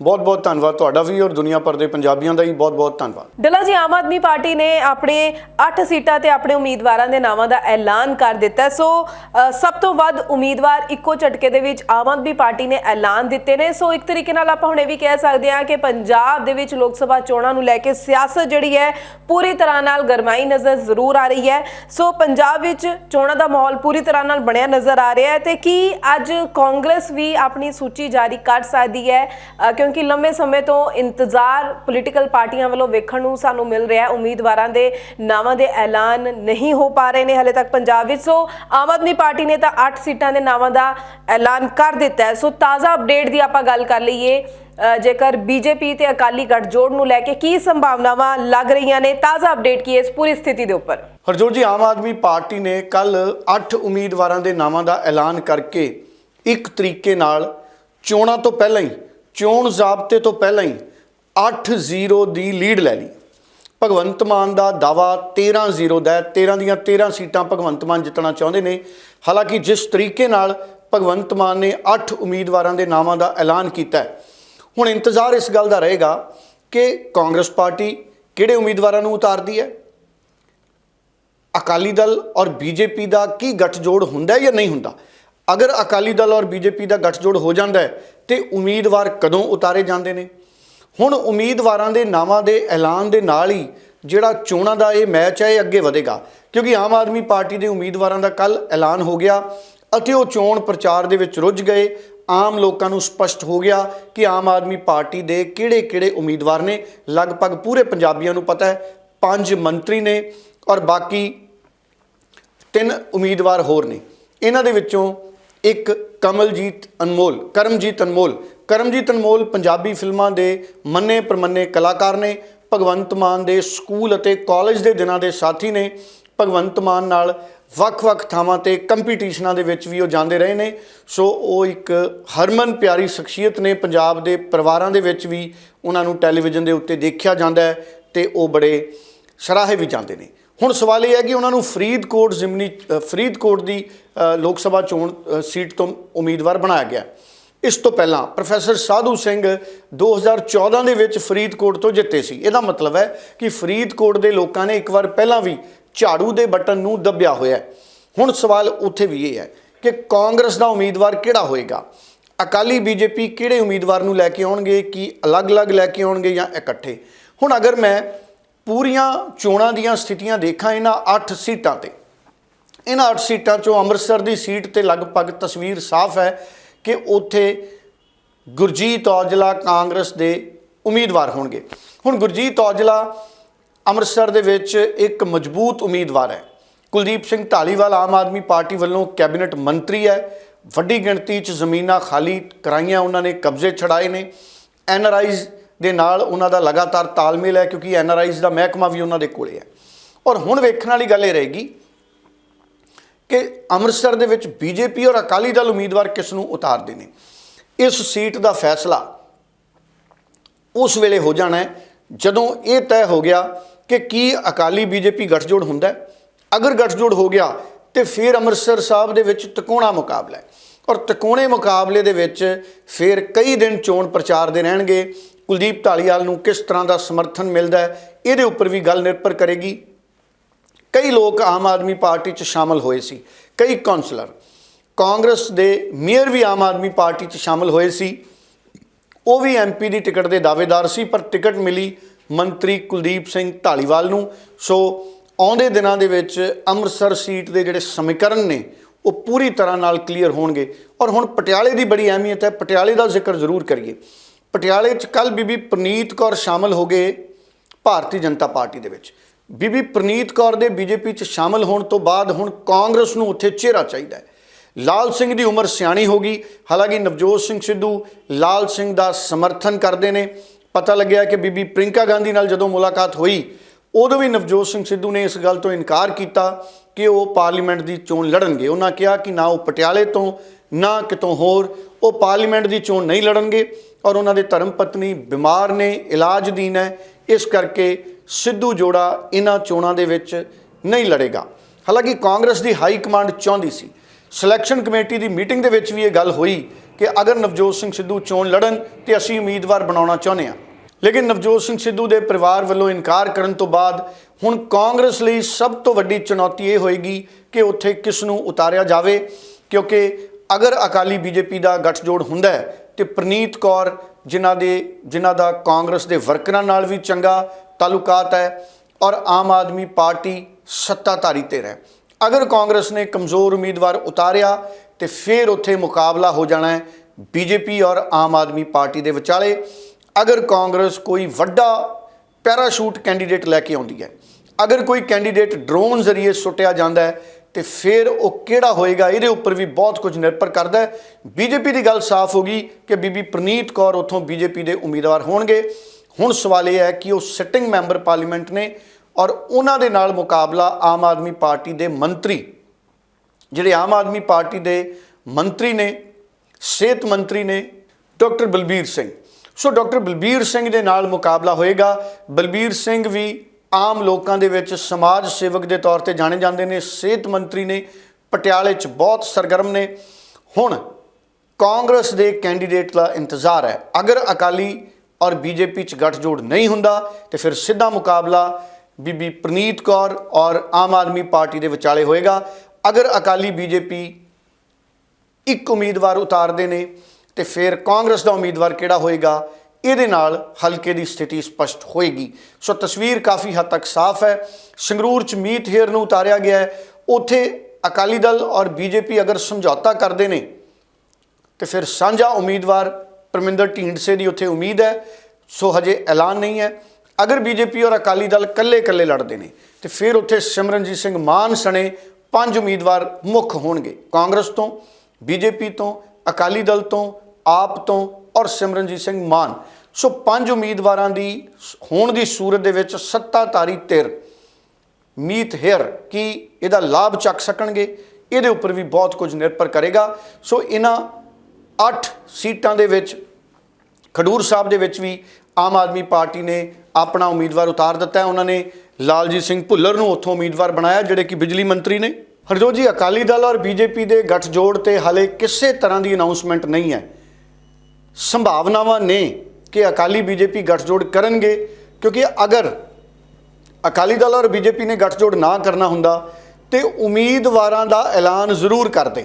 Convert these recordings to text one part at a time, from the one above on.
ਬਹੁਤ ਬਹੁਤ ਧੰਨਵਾਦ ਤੁਹਾਡਾ ਵੀ ਔਰ ਦੁਨੀਆ ਭਰ ਦੇ ਪੰਜਾਬੀਆਂ ਦਾ ਵੀ ਬਹੁਤ ਬਹੁਤ ਧੰਨਵਾਦ। ਡੱਲਾ ਜੀ ਆਮ ਆਦਮੀ ਪਾਰਟੀ ਨੇ ਆਪਣੇ 8 ਸੀਟਾਂ ਤੇ ਆਪਣੇ ਉਮੀਦਵਾਰਾਂ ਦੇ ਨਾਵਾਂ ਦਾ ਐਲਾਨ ਕਰ ਦਿੱਤਾ ਸੋ ਸਭ ਤੋਂ ਵੱਧ ਉਮੀਦਵਾਰ ਇੱਕੋ ਝਟਕੇ ਦੇ ਵਿੱਚ ਆਮ ਆਦਮੀ ਪਾਰਟੀ ਨੇ ਐਲਾਨ ਦਿੱਤੇ ਨੇ। ਸੋ ਇੱਕ ਤਰੀਕੇ ਨਾਲ ਆਪਾਂ ਹੁਣ ਇਹ ਵੀ ਕਹਿ ਸਕਦੇ ਹਾਂ ਕਿ ਪੰਜਾਬ ਦੇ ਵਿੱਚ ਲੋਕ ਸਭਾ ਚੋਣਾਂ ਨੂੰ ਲੈ ਕੇ ਸਿਆਸਤ ਜਿਹੜੀ ਹੈ ਪੂਰੀ ਤਰ੍ਹਾਂ ਨਾਲ ਗਰਮਾਈ ਨਜ਼ਰ ਜ਼ਰੂਰ ਆ ਰਹੀ ਹੈ। ਸੋ ਪੰਜਾਬ ਵਿੱਚ ਚੋਣਾਂ ਦਾ ਮਾਹੌਲ ਪੂਰੀ ਤਰ੍ਹਾਂ ਨਾਲ ਬਣਿਆ ਨਜ਼ਰ ਆ ਰਿਹਾ ਹੈ ਤੇ ਕੀ ਅੱਜ ਕਾਂਗਰਸ ਵੀ ਆਪਣੀ ਸੂਚੀ ਜਾਰੀ ਕਰ ਸਕਦੀ ਹੈ? ਅ, ਕਿਉਂਕਿ ਲੰਮੇ ਸਮੇਂ ਤੋਂ ਇੰਤਜ਼ਾਰ ਪੋਲੀਟੀਕਲ ਪਾਰਟੀਆਂ ਵੱਲੋਂ ਵੇਖਣ ਨੂੰ ਸਾਨੂੰ ਮਿਲ ਰਿਹਾ ਹੈ। ਉਮੀਦਵਾਰਾਂ ਦੇ ਨਾਵਾਂ ਦੇ ਐਲਾਨ ਨਹੀਂ ਹੋ ਪਾ ਰਹੇ ਨੇ ਹਲੇ ਤੱਕ ਪੰਜਾਬ ਵਿੱਚ। ਸੋ ਆਮ ਆਦਮੀ ਪਾਰਟੀ ਨੇ ਤਾਂ 8 ਸੀਟਾਂ ਦੇ ਨਾਵਾਂ ਦਾ ਐਲਾਨ ਕਰ ਦਿੱਤਾ ਹੈ। ਸੋ ਤਾਜ਼ਾ ਅਪਡੇਟ ਦੀ ਆਪਾਂ ਗੱਲ ਕਰ ਲਈਏ। ਅ, ਜੇਕਰ ਬੀਜੇਪੀ ਤੇ ਅਕਾਲੀ ਗੱਠਜੋੜ ਨੂੰ ਲੈ ਕੇ ਕੀ ਸੰਭਾਵਨਾਵਾਂ ਲੱਗ ਰਹੀਆਂ ਨੇ ਤਾਜ਼ਾ ਅਪਡੇਟ ਕੀ ਹੈ ਇਸ ਪੂਰੀ ਸਥਿਤੀ ਦੇ ਉੱਪਰ। ਹਰਜੋਤ ਜੀ ਆਮ ਆਦਮੀ ਪਾਰਟੀ ਨੇ ਕੱਲ 8 ਉਮੀਦਵਾਰਾਂ ਦੇ ਨਾਵਾਂ ਦਾ ਐਲਾਨ ਕਰਕੇ ਇੱਕ ਤਰੀਕੇ ਨਾਲ ਚੋਣਾਂ ਤੋਂ ਪਹਿਲਾਂ ਹੀ ਚੋਣ ਜ਼ਾਬਤੇ ਤੋਂ ਪਹਿਲਾਂ ਹੀ 8-0 ਦੀ ਲੀਡ ਲੈ ਲਈ। ਭਗਵੰਤ ਮਾਨ ਦਾ ਦਾਵਾ 13-0 ਦਾ ਹੈ। 13 ਦੀਆਂ 13 ਸੀਟਾਂ ਭਗਵੰਤ ਮਾਨ ਜਿੱਤਣਾ ਚਾਹੁੰਦੇ ਨੇ। ਹਾਲਾਂਕਿ ਜਿਸ ਤਰੀਕੇ ਨਾਲ ਭਗਵੰਤ ਮਾਨ ਨੇ 8 ਉਮੀਦਵਾਰਾਂ ਦੇ ਨਾਵਾਂ ਦਾ ਐਲਾਨ ਕੀਤਾ ਹੈ, ਹੁਣ ਇੰਤਜ਼ਾਰ ਇਸ ਗੱਲ ਦਾ ਰਹੇਗਾ ਕਿ ਕਾਂਗਰਸ ਪਾਰਟੀ ਕਿਹੜੇ ਉਮੀਦਵਾਰਾਂ ਨੂੰ ਉਤਾਰਦੀ ਹੈ? ਅਕਾਲੀ ਦਲ ਔਰ ਬੀਜੇਪੀ ਦਾ ਕੀ ਗੱਠਜੋੜ ਹੁੰਦਾ ਜਾਂ ਨਹੀਂ ਹੁੰਦਾ? ਅਗਰ ਅਕਾਲੀ ਦਲ ਔਰ ਬੀਜੇਪੀ ਦਾ ਗੱਠਜੋੜ ਹੋ ਜਾਂਦਾ ਹੈ, ਤੇ ਉਮੀਦਵਾਰ ਕਦੋਂ ਉਤਾਰੇ ਜਾਂਦੇ ਨੇ? ਹੁਣ ਉਮੀਦਵਾਰਾਂ ਦੇ ਨਾਵਾਂ ਦੇ ਐਲਾਨ ਦੇ ਨਾਲ ਹੀ ਜਿਹੜਾ ਚੋਣਾਂ ਦਾ ਇਹ ਮੈਚ ਹੈ, ਇਹ ਅੱਗੇ ਵਧੇਗਾ। ਕਿਉਂਕਿ ਆਮ ਆਦਮੀ ਪਾਰਟੀ ਦੇ ਉਮੀਦਵਾਰਾਂ ਦਾ ਕੱਲ ਐਲਾਨ ਹੋ ਗਿਆ ਅਤੇ ਉਹ ਚੋਣ ਪ੍ਰਚਾਰ ਦੇ ਵਿੱਚ ਰੁੱਝ ਗਏ। ਆਮ ਲੋਕਾਂ ਨੂੰ ਸਪਸ਼ਟ ਹੋ ਗਿਆ ਕਿ ਆਮ ਆਦਮੀ ਪਾਰਟੀ ਦੇ ਕਿਹੜੇ-ਕਿਹੜੇ ਉਮੀਦਵਾਰ ਨੇ। ਲਗਭਗ ਪੂਰੇ ਪੰਜਾਬੀਆਂ ਨੂੰ ਪਤਾ ਹੈ, ਪੰਜ ਮੰਤਰੀ ਨੇ ਔਰ ਬਾਕੀ ਤਿੰਨ ਉਮੀਦਵਾਰ ਹੋਰ ਨੇ। ਇਹਨਾਂ ਦੇ ਵਿੱਚੋਂ ਇੱਕ ਕਮਲਜੀਤ ਅਨਮੋਲ, ਕਰਮਜੀਤ ਅਨਮੋਲ। ਕਰਮਜੀਤ ਅਨਮੋਲ ਪੰਜਾਬੀ ਫਿਲਮਾਂ ਦੇ ਮੰਨੇ ਪ੍ਰਮੰਨੇ ਕਲਾਕਾਰ ਨੇ, ਭਗਵੰਤ ਮਾਨ ਦੇ ਸਕੂਲ ਅਤੇ ਕਾਲਜ ਦੇ ਦਿਨਾਂ ਦੇ ਸਾਥੀ ਨੇ, ਭਗਵੰਤ ਮਾਨ ਨਾਲ ਵੱਖ-ਵੱਖ ਥਾਵਾਂ ਤੇ ਕੰਪੀਟੀਸ਼ਨਾਂ ਦੇ ਵਿੱਚ ਵੀ ਉਹ ਜਾਂਦੇ ਰਹੇ ਨੇ। ਸੋ ਉਹ ਇੱਕ ਹਰਮਨ ਪਿਆਰੀ ਸ਼ਖਸੀਅਤ ਨੇ, ਪੰਜਾਬ ਦੇ ਪਰਿਵਾਰਾਂ ਦੇ ਵਿੱਚ ਵੀ ਉਹਨਾਂ ਨੂੰ ਟੈਲੀਵਿਜ਼ਨ ਦੇ ਉੱਤੇ ਦੇਖਿਆ ਜਾਂਦਾ ਹੈ ਤੇ ਉਹ ਬੜੇ ਸਰਾਹੇ ਵੀ ਜਾਂਦੇ ਨੇ। ਹੁਣ ਸਵਾਲ ਇਹ ਹੈ ਕਿ ਉਹਨਾਂ ਨੂੰ ਫਰੀਦਕੋਟ ਜ਼ਿਮਨੀ ਫਰੀਦਕੋਟ ਦੀ ਲੋਕ ਸਭਾ ਚੋਣ ਸੀਟ ਤੋਂ ਉਮੀਦਵਾਰ ਬਣਾਇਆ ਗਿਆ। ਇਸ ਤੋਂ ਪਹਿਲਾਂ ਪ੍ਰੋਫੈਸਰ ਸਾਧੂ ਸਿੰਘ 2014 ਦੇ ਵਿੱਚ ਫਰੀਦਕੋਟ ਤੋਂ ਜਿੱਤੇ ਸੀ। ਇਹਦਾ ਮਤਲਬ ਹੈ ਕਿ ਫਰੀਦਕੋਟ ਦੇ ਲੋਕਾਂ ਨੇ ਇੱਕ ਵਾਰ ਪਹਿਲਾਂ ਵੀ ਝਾੜੂ ਦੇ ਬਟਨ ਨੂੰ ਦੱਬਿਆ ਹੋਇਆ ਹੈ। ਹੁਣ ਸਵਾਲ ਉੱਥੇ ਵੀ ਇਹ ਹੈ ਕਿ ਕਾਂਗਰਸ ਦਾ ਉਮੀਦਵਾਰ ਕਿਹੜਾ ਹੋਏਗਾ? ਅਕਾਲੀ ਬੀਜੇਪੀ ਕਿਹੜੇ ਉਮੀਦਵਾਰ ਨੂੰ ਲੈ ਕੇ ਆਉਣਗੇ? ਕੀ ਅਲੱਗ-ਅਲੱਗ ਲੈ ਕੇ ਆਉਣਗੇ ਜਾਂ ਇਕੱਠੇ? ਹੁਣ ਅਗਰ ਮੈਂ ਪੂਰੀਆਂ ਚੋਣਾਂ ਦੀਆਂ ਸਥਿਤੀਆਂ ਦੇਖਾਂ ਇਹਨਾਂ 8 ਸੀਟਾਂ ਤੇ। ਇਹਨਾਂ 8 ਸੀਟਾਂ ਚੋਂ ਅੰਮ੍ਰਿਤਸਰ ਦੀ ਸੀਟ ਤੇ ਲਗਭਗ ਤਸਵੀਰ ਸਾਫ਼ ਹੈ ਕਿ ਉੱਥੇ ਗੁਰਜੀਤ ਔਜਲਾ ਕਾਂਗਰਸ ਦੇ ਉਮੀਦਵਾਰ ਹੋਣਗੇ। ਹੁਣ ਗੁਰਜੀਤ ਔਜਲਾ ਅੰਮ੍ਰਿਤਸਰ ਦੇ ਵਿੱਚ ਇੱਕ ਮਜ਼ਬੂਤ ਉਮੀਦਵਾਰ ਹੈ। ਕੁਲਦੀਪ ਸਿੰਘ ਢਾਲੀਵਾਲ ਆਮ ਆਦਮੀ ਪਾਰਟੀ ਵੱਲੋਂ ਕੈਬਨਿਟ ਮੰਤਰੀ ਹੈ। ਵੱਡੀ ਗਿਣਤੀ 'ਚ ਜ਼ਮੀਨਾਂ ਖਾਲੀ ਕਰਾਈਆਂ ਉਹਨਾਂ ਨੇ, ਕਬਜ਼ੇ ਛੜਾਏ ਨੇ। ਐਨਆਰਆਈਜ਼ ਦੇ ਨਾਲ ਉਹਨਾਂ ਦਾ ਲਗਾਤਾਰ ਤਾਲਮੇਲ ਹੈ, ਕਿਉਂਕਿ ਐਨਆਰਆਈਜ਼ ਦਾ ਮਹਿਕਮਾ ਵੀ ਉਹਨਾਂ ਦੇ ਕੋਲੇ ਹੈ। ਔਰ ਹੁਣ ਵੇਖਣ ਵਾਲੀ ਗੱਲ ਇਹ ਰਹੇਗੀ ਕਿ ਅੰਮ੍ਰਿਤਸਰ ਦੇ ਵਿੱਚ ਬੀਜੇਪੀ ਔਰ ਅਕਾਲੀ ਦਲ ਉਮੀਦਵਾਰ ਕਿਸ ਨੂੰ ਉਤਾਰਦੇ ਨੇ? ਇਸ ਸੀਟ ਦਾ ਫੈਸਲਾ ਉਸ ਵੇਲੇ ਹੋ ਜਾਣਾ ਹੈ, ਜਦੋਂ ਇਹ ਤੈਅ ਹੋ ਗਿਆ ਕਿ ਕੀ ਅਕਾਲੀ ਬੀਜੇਪੀ ਗੱਠਜੋੜ ਹੁੰਦਾ ਹੈ। ਅਗਰ ਗੱਠਜੋੜ ਹੋ ਗਿਆ, ਤੇ ਫਿਰ ਅੰਮ੍ਰਿਤਸਰ ਸਾਹਿਬ ਦੇ ਵਿੱਚ ਤਕੋਣਾ ਮੁਕਾਬਲਾ ਹੈ। ਔਰ ਤਕੋਣੇ ਮੁਕਾਬਲੇ ਦੇ ਵਿੱਚ ਫਿਰ ਕਈ ਦਿਨ ਚੋਣ ਪ੍ਰਚਾਰ ਦੇ ਰਹਿਣਗੇ। ਕੁਲਦੀਪ ਢਾਲੀਵਾਲ ਨੂੰ ਕਿਸ ਤਰ੍ਹਾਂ ਦਾ ਸਮਰਥਨ ਮਿਲਦਾ ਹੈ, ਇਹਦੇ ਉੱਪਰ ਵੀ ਗੱਲ ਨਿਰਭਰ ਕਰੇਗੀ। ਕਈ ਲੋਕ ਆਮ ਆਦਮੀ ਪਾਰਟੀ 'ਚ ਸ਼ਾਮਲ ਹੋਏ ਸੀ। ਕਈ ਕਾਉਂਸਲਰ ਕਾਂਗਰਸ ਦੇ ਮੇਅਰ ਵੀ ਆਮ ਆਦਮੀ ਪਾਰਟੀ 'ਚ ਸ਼ਾਮਲ ਹੋਏ ਸੀ। ਉਹ ਵੀ ਐਮਪੀ ਦੀ ਟਿਕਟ ਦੇ ਦਾਅਵੇਦਾਰ ਸੀ, ਪਰ ਟਿਕਟ ਮਿਲੀ ਮੰਤਰੀ ਕੁਲਦੀਪ ਸਿੰਘ ਢਾਲੀਵਾਲ ਨੂੰ। ਸੋ ਆਉਂਦੇ ਦਿਨਾਂ ਦੇ ਵਿੱਚ ਅੰਮ੍ਰਿਤਸਰ ਸੀਟ ਦੇ ਜਿਹੜੇ ਸਮੀਕਰਨ ਨੇ, ਉਹ ਪੂਰੀ ਤਰ੍ਹਾਂ ਨਾਲ ਕਲੀਅਰ ਹੋਣਗੇ। ਔਰ ਹੁਣ ਪਟਿਆਲੇ ਦੀ ਬੜੀ ਅਹਿਮੀਅਤ ਹੈ, ਪਟਿਆਲੇ ਦਾ ਜ਼ਿਕਰ ਜ਼ਰੂਰ ਕਰੀਏ। ਪਟਿਆਲੇ 'ਚ ਕੱਲ ਬੀਬੀ ਪ੍ਰਨੀਤ ਕੌਰ ਸ਼ਾਮਲ ਹੋ ਗਏ ਭਾਰਤੀ ਜਨਤਾ ਪਾਰਟੀ ਦੇ ਵਿੱਚ। ਬੀਬੀ ਪ੍ਰਨੀਤ ਕੌਰ ਦੇ ਬੀਜੇਪੀ 'ਚ ਸ਼ਾਮਲ ਹੋਣ ਤੋਂ ਬਾਅਦ ਹੁਣ ਕਾਂਗਰਸ ਨੂੰ ਉੱਥੇ ਚਿਹਰਾ ਚਾਹੀਦਾ ਹੈ। ਲਾਲ ਸਿੰਘ ਦੀ ਉਮਰ ਸਿਆਣੀ ਹੋ ਗਈ। ਹਾਲਾਂਕਿ ਨਵਜੋਤ ਸਿੰਘ ਸਿੱਧੂ ਲਾਲ ਸਿੰਘ ਦਾ ਸਮਰਥਨ ਕਰਦੇ ਨੇ। ਪਤਾ ਲੱਗਿਆ ਕਿ ਬੀਬੀ ਪ੍ਰਿੰਕਾ ਗਾਂਧੀ ਨਾਲ ਜਦੋਂ ਮੁਲਾਕਾਤ ਹੋਈ, ਉਦੋਂ ਵੀ ਨਵਜੋਤ ਸਿੰਘ ਸਿੱਧੂ ਨੇ ਇਸ ਗੱਲ ਤੋਂ ਇਨਕਾਰ ਕੀਤਾ ਕਿ ਉਹ ਪਾਰਲੀਮੈਂਟ ਦੀ ਚੋਣ ਲੜਨਗੇ। ਉਹਨਾਂ ਕਿਹਾ ਕਿ ਨਾ ਉਹ ਪਟਿਆਲੇ ਤੋਂ, ਨਾ ਕਿਤੋਂ ਹੋਰ। ਉਹ ਪਾਰਲੀਮੈਂਟ ਦੀ ਚੋਣ ਨਹੀਂ ਲੜਨਗੇ ਔਰ ਉਹਨਾਂ ਦੇ ਧਰਮ ਪਤਨੀ ਬਿਮਾਰ ਨੇ ਇਲਾਜਦੀਨ ਹੈ, ਇਸ ਕਰਕੇ ਸਿੱਧੂ ਜੋੜਾ ਇਹਨਾਂ ਚੋਣਾਂ ਦੇ ਵਿੱਚ ਨਹੀਂ ਲੜੇਗਾ। ਹਾਲਾਂਕਿ ਕਾਂਗਰਸ ਦੀ ਹਾਈ ਕਮਾਂਡ ਚਾਹੁੰਦੀ ਸੀ। ਸਿਲੈਕਸ਼ਨ ਕਮੇਟੀ ਦੀ ਮੀਟਿੰਗ ਦੇ ਵਿੱਚ ਵੀ ਇਹ ਗੱਲ ਹੋਈ ਕਿ ਅਗਰ ਨਵਜੋਤ ਸਿੰਘ ਸਿੱਧੂ ਚੋਣ ਲੜਨ ਤੇ ਅਸੀਂ ਉਮੀਦਵਾਰ ਬਣਾਉਣਾ ਚਾਹੁੰਦੇ ਹਾਂ। ਲੇਕਿਨ ਨਵਜੋਤ ਸਿੰਘ ਸਿੱਧੂ ਦੇ ਪਰਿਵਾਰ ਵੱਲੋਂ ਇਨਕਾਰ ਕਰਨ ਤੋਂ ਬਾਅਦ ਹੁਣ ਕਾਂਗਰਸ ਲਈ ਸਭ ਤੋਂ ਵੱਡੀ ਚੁਣੌਤੀ ਇਹ ਹੋਏਗੀ ਕਿ ਉੱਥੇ ਕਿਸ ਨੂੰ ਉਤਾਰਿਆ ਜਾਵੇ, ਕਿਉਂਕਿ ਅਗਰ ਅਕਾਲੀ ਬੀਜੇਪੀ ਦਾ ਗੱਠਜੋੜ ਹੁੰਦਾ ਹੈ ਤੇ ਪ੍ਰਨੀਤ ਕੌਰ ਜਿਨ੍ਹਾਂ ਦੇ, ਜਿਨ੍ਹਾਂ ਦਾ ਕਾਂਗਰਸ ਦੇ ਵਰਕਰਾਂ ਨਾਲ ਵੀ ਚੰਗਾ ਤਾਲੁਕਾਤ ਹੈ ਔਰ ਆਮ ਆਦਮੀ ਪਾਰਟੀ ਸੱਤਾਧਾਰੀ ਧਿਰ ਹੈ ਅਗਰ ਕਾਂਗਰਸ ਨੇ ਕਮਜ਼ੋਰ ਉਮੀਦਵਾਰ ਉਤਾਰਿਆ ਤੇ ਫਿਰ ਉੱਥੇ ਮੁਕਾਬਲਾ ਹੋ ਜਾਣਾ ਹੈ ਬੀਜੇਪੀ ਔਰ ਆਮ ਆਦਮੀ ਪਾਰਟੀ ਦੇ ਵਿਚਾਲੇ। ਅਗਰ ਕਾਂਗਰਸ ਕੋਈ ਵੱਡਾ ਪੈਰਾਸ਼ੂਟ ਕੈਂਡੀਡੇਟ ਲੈ ਕੇ ਆਉਂਦੀ ਹੈ, ਅਗਰ ਕੋਈ ਕੈਂਡੀਡੇਟ ਡਰੋਨ ਜ਼ਰੀਏ ਸੁੱਟਿਆ ਜਾਂਦਾ ਹੈ ਤੇ ਫਿਰ ਉਹ ਕਿਹੜਾ ਹੋਏਗਾ? ਇਹਦੇ ਉੱਪਰ ਵੀ ਬਹੁਤ ਕੁਝ ਨਿਰਭਰ ਕਰਦਾ ਹੈ। ਬੀਜੇਪੀ ਦੀ ਗੱਲ ਸਾਫ਼ ਹੋ ਗਈ ਕਿ ਬੀਬੀ ਪ੍ਰਨੀਤ ਕੌਰ ਉੱਥੋਂ ਬੀਜੇਪੀ ਦੇ ਉਮੀਦਵਾਰ ਹੋਣਗੇ। ਹੁਣ ਸਵਾਲ ਇਹ ਹੈ ਕਿ ਉਹ ਸਿਟਿੰਗ ਮੈਂਬਰ ਪਾਰਲੀਮੈਂਟ ਨੇ ਔਰ ਉਹਨਾਂ ਦੇ ਨਾਲ ਮੁਕਾਬਲਾ ਆਮ ਆਦਮੀ ਪਾਰਟੀ ਦੇ ਮੰਤਰੀ, ਜਿਹੜੇ ਆਮ ਆਦਮੀ ਪਾਰਟੀ ਦੇ ਮੰਤਰੀ ਨੇ, ਸਿਹਤ ਮੰਤਰੀ ਨੇ, doctor Balbir Singh. So doctor Balbir Singh ਦੇ ਨਾਲ ਮੁਕਾਬਲਾ ਹੋਏਗਾ। ਬਲਬੀਰ ਸਿੰਘ ਵੀ ਆਮ ਲੋਕਾਂ ਦੇ ਵਿੱਚ ਸਮਾਜ ਸੇਵਕ ਦੇ ਤੌਰ ਤੇ ਜਾਣੇ ਜਾਂਦੇ ਨੇ, ਸਿਹਤ ਮੰਤਰੀ ਨੇ, ਪਟਿਆਲੇ 'ਚ ਬਹੁਤ ਸਰਗਰਮ ਨੇ। ਹੁਣ ਕਾਂਗਰਸ ਦੇ ਕੈਂਡੀਡੇਟ ਦਾ ਇੰਤਜ਼ਾਰ ਹੈ। ਅਗਰ ਅਕਾਲੀ ਔਰ ਬੀਜੇਪੀ 'ਚ ਗੱਠਜੋੜ ਨਹੀਂ ਹੁੰਦਾ, ਤੇ ਫਿਰ ਸਿੱਧਾ ਮੁਕਾਬਲਾ ਬੀਬੀ ਪ੍ਰਨੀਤ ਕੌਰ ਔਰ ਆਮ ਆਦਮੀ ਪਾਰਟੀ ਦੇ ਵਿਚਾਲੇ ਹੋਏਗਾ। ਅਗਰ ਅਕਾਲੀ ਬੀਜੇਪੀ ਇੱਕ ਉਮੀਦਵਾਰ ਉਤਾਰਦੇ ਨੇ, ਤੇ ਫਿਰ ਕਾਂਗਰਸ ਦਾ ਉਮੀਦਵਾਰ ਕਿਹੜਾ ਹੋਏਗਾ? ਇਹਦੇ ਨਾਲ ਹਲਕੇ ਦੀ ਸਥਿਤੀ ਸਪਸ਼ਟ ਹੋਏਗੀ। ਸੋ ਤਸਵੀਰ ਕਾਫੀ ਹੱਦ ਤੱਕ ਸਾਫ਼ ਹੈ। ਸੰਗਰੂਰ ਚ ਮੀਤ ਹੇਰ ਨੂੰ ਉਤਾਰਿਆ ਗਿਆ ਹੈ। ਉੱਥੇ ਅਕਾਲੀ ਦਲ ਔਰ ਬੀਜੇਪੀ ਅਗਰ ਸਮਝੌਤਾ ਕਰਦੇ ਨੇ, ਤੇ ਫਿਰ ਸਾਂਝਾ ਉਮੀਦਵਾਰ ਪਰਮਿੰਦਰ ਢੀਂਡਸੇ ਦੀ ਉੱਥੇ ਉਮੀਦ ਹੈ। ਸੋ ਹਜੇ ਐਲਾਨ ਨਹੀਂ ਹੈ। ਅਗਰ ਬੀਜੇਪੀ ਔਰ ਅਕਾਲੀ ਦਲ ਕੱਲੇ-ਕੱਲੇ ਲੜਦੇ ਨੇ, ਤੇ ਫਿਰ ਉੱਥੇ ਸਿਮਰਨਜੀਤ ਸਿੰਘ ਮਾਨ ਸਣੇ ਪੰਜ ਉਮੀਦਵਾਰ ਮੁੱਖ ਹੋਣਗੇ। ਕਾਂਗਰਸ ਤੋਂ, ਬੀਜੇਪੀ ਤੋਂ, ਅਕਾਲੀ ਦਲ ਤੋਂ, ਆਪ ਤੋਂ ਔਰ ਸਿਮਰਨਜੀਤ ਸਿੰਘ ਮਾਨ। ਸੋ ਪੰਜ ਉਮੀਦਵਾਰਾਂ ਦੀ ਹੋਣ ਦੀ ਸੂਰਤ ਦੇ ਵਿੱਚ ਸੱਤਾਧਾਰੀ ਧਿਰ, ਮੀਤ ਹੇਅਰ ਕੀ ਇਹਦਾ ਲਾਭ ਚੱਕ ਸਕਣਗੇ? ਇਹਦੇ ਉੱਪਰ ਵੀ ਬਹੁਤ ਕੁਝ ਨਿਰਭਰ ਕਰੇਗਾ। ਸੋ ਇਹਨਾਂ 8 ਸੀਟਾਂ ਦੇ ਵਿੱਚ, ਖਡੂਰ ਸਾਹਿਬ ਦੇ ਵਿੱਚ ਵੀ ਆਮ ਆਦਮੀ ਪਾਰਟੀ ਨੇ ਆਪਣਾ ਉਮੀਦਵਾਰ ਉਤਾਰ ਦਿੱਤਾ ਹੈ। ਉਹਨਾਂ ਨੇ ਲਾਲਜੀਤ ਸਿੰਘ ਭੁੱਲਰ ਨੂੰ ਉੱਥੋਂ ਉਮੀਦਵਾਰ ਬਣਾਇਆ, ਜਿਹੜੇ ਕਿ ਬਿਜਲੀ ਮੰਤਰੀ ਨੇ। ਹਰਜੋਤ ਜੀ, ਅਕਾਲੀ ਦਲ ਔਰ ਬੀਜੇਪੀ ਦੇ ਗੱਠਜੋੜ ਤੇ ਹਾਲੇ ਕਿਸੇ ਤਰ੍ਹਾਂ ਦੀ ਅਨਾਉਂਸਮੈਂਟ ਨਹੀਂ ਹੈ। ਸੰਭਾਵਨਾਵਾਂ ਨੇ। ਕਿ ਅਕਾਲੀ ਬੀਜੇਪੀ ਗੱਠਜੋੜ ਕਰਨਗੇ, ਕਿਉਂਕਿ ਅਗਰ ਅਕਾਲੀ ਦਲ ਔਰ ਬੀਜੇਪੀ ਨੇ ਗੱਠਜੋੜ ਨਾ ਕਰਨਾ ਹੁੰਦਾ, ਤੇ ਉਮੀਦਵਾਰਾਂ ਦਾ ਐਲਾਨ ਜ਼ਰੂਰ ਕਰਦੇ।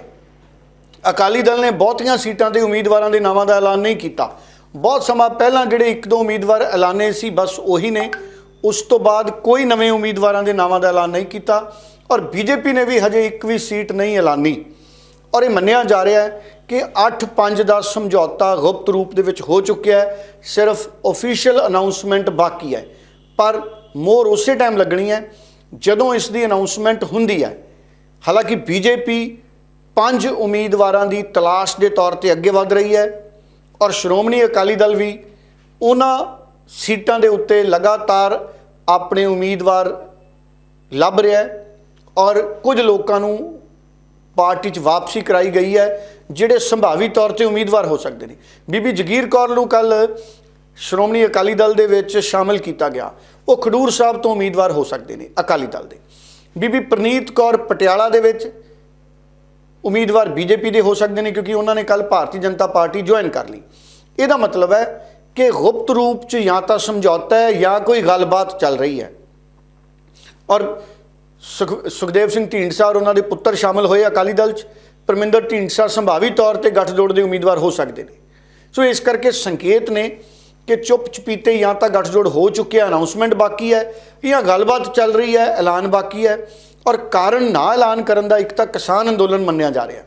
ਅਕਾਲੀ ਦਲ ਨੇ ਬਹੁਤੀਆਂ ਸੀਟਾਂ ਤੇ ਉਮੀਦਵਾਰਾਂ ਦੇ ਨਾਵਾਂ ਦਾ ਐਲਾਨ ਨਹੀਂ ਕੀਤਾ। ਬਹੁਤ ਸਮਾਂ ਪਹਿਲਾਂ ਜਿਹੜੇ ਇੱਕ ਦੋ ਉਮੀਦਵਾਰ ਐਲਾਨੇ ਸੀ, ਬਸ ਉਹੀ ਨੇ। ਉਸ ਤੋਂ ਬਾਅਦ ਕੋਈ ਨਵੇਂ ਉਮੀਦਵਾਰਾਂ ਦੇ ਨਾਵਾਂ ਦਾ ਐਲਾਨ ਨਹੀਂ ਕੀਤਾ ਔਰ ਬੀਜੇਪੀ ਨੇ ਵੀ ਹਜੇ ਇੱਕ ਵੀ ਸੀਟ ਨਹੀਂ ਐਲਾਨੀ। ਔਰ ਇਹ ਮੰਨਿਆ ਜਾ ਰਿਹਾ ਹੈ ਕਿ 8-5 ਦਾ ਸਮਝੌਤਾ ਗੁਪਤ ਰੂਪ ਦੇ ਵਿੱਚ ਹੋ ਚੁੱਕਿਆ ਹੈ। ਸਿਰਫ ਅਫੀਸ਼ੀਅਲ ਅਨਾਉਂਸਮੈਂਟ ਬਾਕੀ ਹੈ। ਪਰ ਮੋਰ ਉਸੇ ਟਾਈਮ ਲੱਗਣੀ ਹੈ ਜਦੋਂ ਇਸ ਦੀ ਅਨਾਉਂਸਮੈਂਟ ਹੁੰਦੀ ਹੈ। ਹਾਲਾਂਕਿ ਬੀਜੇਪੀ ਪੰਜ ਉਮੀਦਵਾਰਾਂ ਦੀ ਤਲਾਸ਼ ਦੇ ਤੌਰ ਤੇ ਅੱਗੇ ਵਧ ਰਹੀ ਹੈ ਔਰ ਸ਼੍ਰੋਮਣੀ ਅਕਾਲੀ ਦਲ ਵੀ ਉਹਨਾਂ ਸੀਟਾਂ ਦੇ ਉੱਤੇ ਲਗਾਤਾਰ ਆਪਣੇ ਉਮੀਦਵਾਰ ਲੱਭ ਰਿਹਾ ਔਰ ਕੁਝ ਲੋਕਾਂ ਨੂੰ ਪਾਰਟੀ 'ਚ ਵਾਪਸੀ ਕਰਾਈ ਗਈ ਹੈ। ਜਿਹੜੇ ਸੰਭਾਵੀ ਤੌਰ ਤੇ ਉਮੀਦਵਾਰ ਹੋ ਸਕਦੇ ਨੇ। ਬੀਬੀ ਜਗੀਰ ਕੌਰ ਨੂੰ ਕੱਲ ਸ਼੍ਰੋਮਣੀ ਅਕਾਲੀ ਦਲ ਦੇ ਵਿੱਚ ਸ਼ਾਮਿਲ ਕੀਤਾ ਗਿਆ। ਉਹ ਖਡੂਰ ਸਾਹਿਬ ਤੋਂ ਉਮੀਦਵਾਰ ਹੋ ਸਕਦੇ ਨੇ ਅਕਾਲੀ ਦਲ ਦੇ। ਬੀਬੀ ਪ੍ਰਨੀਤ ਕੌਰ ਪਟਿਆਲਾ ਦੇ ਵਿੱਚ ਉਮੀਦਵਾਰ ਬੀਜੇਪੀ ਦੇ ਹੋ ਸਕਦੇ ਨੇ ਕਿਉਂਕਿ ਉਹਨਾਂ ਨੇ ਕੱਲ ਭਾਰਤੀ ਜਨਤਾ ਪਾਰਟੀ ਜੁਆਇਨ ਕਰ ਲਈ। ਇਹਦਾ ਮਤਲਬ ਹੈ ਕਿ ਗੁਪਤ ਰੂਪ 'ਚ ਜਾਂ ਤਾਂ ਸਮਝੌਤਾ ਹੈ ਜਾਂ ਕੋਈ ਗੱਲਬਾਤ ਚੱਲ ਰਹੀ ਹੈ। ਔਰ ਸੁਖ- ਸੁਖਦੇਵ ਸਿੰਘ ਢੀਂਡਸਾ ਔਰ ਉਹਨਾਂ ਦੇ ਪੁੱਤਰ ਸ਼ਾਮਲ ਹੋਏ ਅਕਾਲੀ ਦਲ 'ਚ। ਪਰਮਿੰਦਰ ਢੀਂਡਸਾ ਸੰਭਾਵੀ ਤੌਰ ਤੇ ਗੱਠਜੋੜ ਦੇ ਉਮੀਦਵਾਰ ਹੋ ਸਕਦੇ ਨੇ। ਸੋ ਇਸ ਕਰਕੇ ਸੰਕੇਤ ਨੇ ਕਿ ਚੁੱਪ ਚਪੀਤੇ ਜਾਂ ਤਾਂ ਗੱਠਜੋੜ ਹੋ ਚੁੱਕਿਆ ਅਨਾਉਂਸਮੈਂਟ ਬਾਕੀ ਹੈ, ਜਾਂ ਗੱਲਬਾਤ ਚੱਲ ਰਹੀ ਹੈ, ਐਲਾਨ ਬਾਕੀ ਹੈ, ਔਰ ਕਾਰਨ ਨਾ ਐਲਾਨ ਕਰਨ ਦਾ ਇੱਕ ਤਾਂ ਕਿਸਾਨ ਅੰਦੋਲਨ ਮੰਨਿਆ ਜਾ ਰਿਹਾ।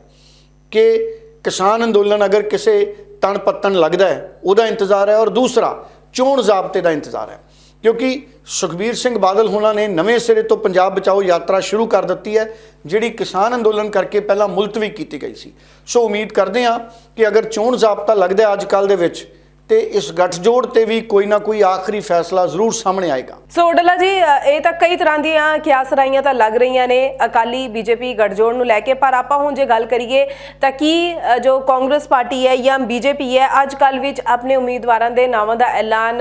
ਕਿ ਕਿਸਾਨ ਅੰਦੋਲਨ ਅਗਰ ਕਿਸੇ ਤਣ ਪੱਤਣ ਲੱਗਦਾ ਹੈ, ਉਹਦਾ ਇੰਤਜ਼ਾਰ ਹੈ, ਔਰ ਦੂਸਰਾ, ਚੋਣ ਜ਼ਾਬਤੇ ਦਾ ਇੰਤਜ਼ਾਰ ਹੈ। ਕਿਉਂਕਿ ਸੁਖਬੀਰ ਸਿੰਘ ਬਾਦਲ ਹੋਣਾ ਨੇ ਨਵੇਂ ਸਿਰੇ ਤੋਂ ਪੰਜਾਬ ਬਚਾਓ ਯਾਤਰਾ ਸ਼ੁਰੂ ਕਰ ਦਿੱਤੀ ਹੈ, ਜਿਹੜੀ ਕਿਸਾਨ ਅੰਦੋਲਨ ਕਰਕੇ ਪਹਿਲਾਂ ਮੁਲਤਵੀ ਕੀਤੀ ਗਈ ਸੀ। ਸੋ ਉਮੀਦ ਕਰਦੇ ਹਾਂ ਕਿ ਅਗਰ ਚੋਣ ਜ਼ਾਬਤਾ ਲੱਗਦਾ ਅੱਜ ਕੱਲ ਦੇ ਵਿੱਚ ਤੇ ਇਸ ਗੱਠਜੋੜ ਤੇ ਵੀ ਕੋਈ ਨਾ ਕੋਈ ਆਖਰੀ ਫੈਸਲਾ ਜ਼ਰੂਰ ਸਾਹਮਣੇ ਆਏਗਾ। ਸੋ ਡੱਲਾ ਜੀ ਇਹ ਤਾਂ ਕਈ ਤਰ੍ਹਾਂ ਦੀਆਂ ਕਿਆਸਰਾਈਆਂ ਤਾਂ ਲੱਗ ਰਹੀਆਂ ਨੇ ਅਕਾਲੀ ਬੀਜੇਪੀ ਗੱਠਜੋੜ ਨੂੰ ਲੈ ਕੇ, ਪਰ ਆਪਾਂ ਹੁਣ ਜੇ ਗੱਲ ਕਰੀਏ ਤਾਂ ਕੀ ਜੋ ਕਾਂਗਰਸ ਪਾਰਟੀ ਹੈ ਜਾਂ ਬੀਜੇਪੀ ਹੈ ਅੱਜ ਕੱਲ ਵਿੱਚ ਆਪਣੇ ਉਮੀਦਵਾਰਾਂ ਦੇ ਨਾਵਾਂ ਦਾ ਐਲਾਨ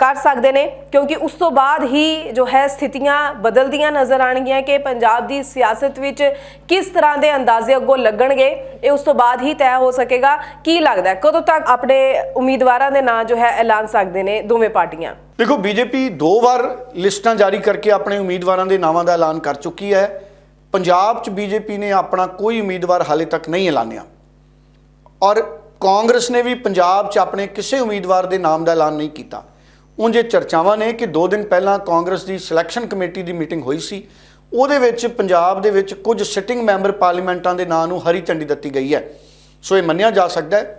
ਕਰ ਸਕਦੇ ਨੇ? ਕਿਉਂਕਿ ਉਸ ਤੋਂ ਬਾਅਦ ਹੀ ਜੋ ਹੈ ਸਥਿਤੀਆਂ ਬਦਲਦੀਆਂ ਨਜ਼ਰ ਆਣਗੀਆਂ ਕਿ ਪੰਜਾਬ ਦੀ ਸਿਆਸਤ ਵਿੱਚ ਕਿਸ ਤਰ੍ਹਾਂ ਦੇ ਅੰਦਾਜ਼ੇ ਅੱਗੋਂ ਲੱਗਣਗੇ, ਇਹ ਉਸ ਤੋਂ ਬਾਅਦ ਹੀ ਤੈਅ ਹੋ ਸਕੇਗਾ। ਕੀ ਲੱਗਦਾ ਕਦੋਂ ਤੱਕ ਆਪਣੇ ਉਮੀਦਵਾਰਾਂ ਦੇ ਨਾਂ ਜੋ ਹੈ ਐਲਾਨ ਸਕਦੇ ਨੇ ਦੋਵੇਂ ਪਾਰਟੀਆਂ। ਦੇਖੋ, ਬੀਜੇਪੀ ਦੋ ਵਾਰ ਲਿਸਟਾਂ ਜਾਰੀ ਕਰਕੇ ਆਪਣੇ ਉਮੀਦਵਾਰਾਂ ਦੇ ਨਾਵਾਂ ਦਾ ਐਲਾਨ ਕਰ ਚੁੱਕੀ ਹੈ। ਪੰਜਾਬ 'ਚ ਬੀਜੇਪੀ ਨੇ ਆਪਣਾ ਕੋਈ ਉਮੀਦਵਾਰ ਹਾਲੇ ਤੱਕ ਨਹੀਂ ਐਲਾਨਿਆ। ਔਰ ਕਾਂਗਰਸ ਨੇ ਵੀ ਪੰਜਾਬ 'ਚ ਆਪਣੇ ਕਿਸੇ ਉਮੀਦਵਾਰ ਦੇ ਨਾਮ ਦਾ ਐਲਾਨ ਨਹੀਂ ਕੀਤਾ। ਉਂਝ ਇਹ ਚਰਚਾਵਾਂ ਨੇ ਕਿ 2 ਦਿਨ ਪਹਿਲਾਂ ਕਾਂਗਰਸ ਦੀ ਸਿਲੈਕਸ਼ਨ ਕਮੇਟੀ ਦੀ ਮੀਟਿੰਗ ਹੋਈ ਸੀ। ਉਹਦੇ ਵਿੱਚ ਪੰਜਾਬ ਦੇ ਵਿੱਚ ਕੁਝ ਸਿਟਿੰਗ ਮੈਂਬਰ ਪਾਰਲੀਮੈਂਟਾਂ ਦੇ ਨਾਂ ਨੂੰ ਹਰੀ ਝੰਡੀ ਦਿੱਤੀ ਗਈ ਹੈ। ਸੋ ਇਹ ਮੰਨਿਆ ਜਾ ਸਕਦਾ ਹੈ